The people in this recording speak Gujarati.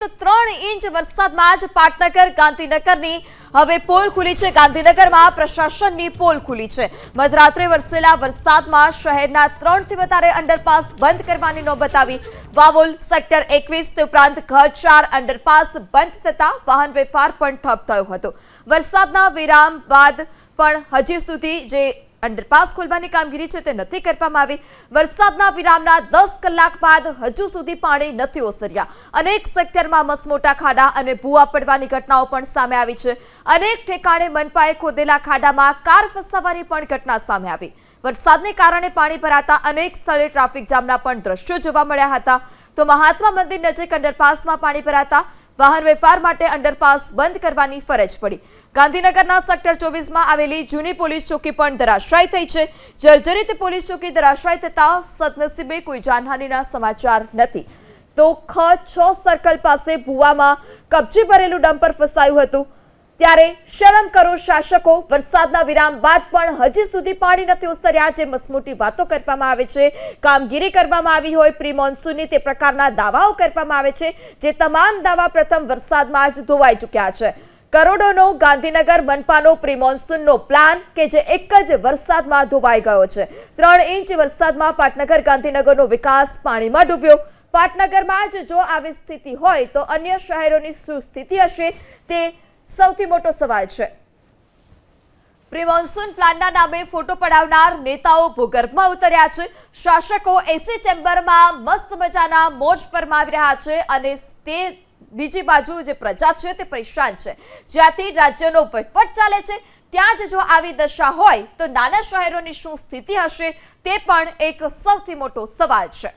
ત્રણ ઇંચ વરસાદમાં જ પાટનગર, ગાંધીનગરની હવે પોલ ખુલી છે. ગાંધીનગરમાં પ્રશાસનની પોલ ખુલી છે. મધરાત્રે વરસેલા વરસાદમાં શહેરના ત્રણથી વધારે અંડરપાસ બંધ કરવાની નોબત આવી વાવોલ સેક્ટર એકવીસ તે ઉપરાંત ઘર ચાર અંડરપાસ બંધ થતા વાહન વ્યવહાર પણ ઠપ થયો હતો. વરસાદના વિરામ બાદ પણ હજી સુધી જે અંડરપાસ ખોલવાની કામગીરી છે તે નથી કરવામાં આવી. વરસાદના વિરામના દસ કલાક બાદ હજુ સુધી પાણી નથી ઓસર્યા. અનેક સેક્ટરમાં મસમોટા ખાડા અને ભૂવા પડવાની ઘટનાઓ પણ સામે આવી છે. અનેક ઠેકાણે મનપાએ ખોદેલા ખાડામાં કાર ફસાવાની પણ ઘટના સામે આવી. વરસાદને કારણે પાણી ભરાતા અનેક સ્થળે ટ્રાફિક જામના પણ દ્રશ્યો જોવા મળ્યા હતા. તો મહાત્મા મંદિર નજીક અંડરપાસમાં પાણી ભરાતા વાહન વ્યવહાર માટે અંડરપાસ બંધ કરવાની ફરજ પડી. ગાંધીનગરના સેક્ટર ચોવીસમાં આવેલી જૂની પોલીસ ચોકી પણ ધરાશ્રાય થઈ છે. જર્જરિત પોલીસ ચોકી ધરાશાય થતા સદનસીબે કોઈ જાનહાનિના સમાચાર નથી. તો ખ છ સર્કલ પાસે ભુવામાં કબજે ભરેલું ડમ્પર ફસાયું હતું. ત્યારે શરમ કરો શાસકો, વરસાદના વિરામ બાદ પણ હજી સુધી પાણી નથી ઓસર્યા જે મસમોટી વાતો કરવામાં આવે છે. કામગીરી કરવામાં આવી હોય પ્રી મોન્સૂનની તે પ્રકારના દાવાઓ કરવામાં આવે છે, જે તમામ દાવા પ્રથમ વરસાદમાં જ ધોવાઈ ચૂક્યા છે. કરોડોનો ગાંધીનગર મનપાનો પ્રી મોન્સૂનનો પ્લાન કે જે એક જ વરસાદમાં ધોવાઈ ગયો છે. ત્રણ ઇંચ વરસાદમાં પાટનગર ગાંધીનગરનો વિકાસ પાણીમાં ડૂબ્યો. પાટનગરમાં જ જો આવી સ્થિતિ હોય તો અન્ય શહેરોની શું સ્થિતિ હશે તે સૌથી મોટો સવાલ છે. પ્રી મોન્સૂન પ્લાનના નામે ફોટો પડાવનાર નેતાઓ ભૂગર્ભમાં ઉતર્યા છે. શાસકો એસી ચેમ્બરમાં મસ્ત મજાના મોજ ફરમાવી રહ્યા છે અને તે બીજી બાજુ જે પ્રજા છે તે પરેશાન છે. જ્યાંથી રાજ્યનો વહીવટ ચાલે છે. ત્યાં જ જો આવી દશા હોય તો નાના શહેરોની શું સ્થિતિ હશે તે પણ એક સૌથી મોટો સવાલ છે.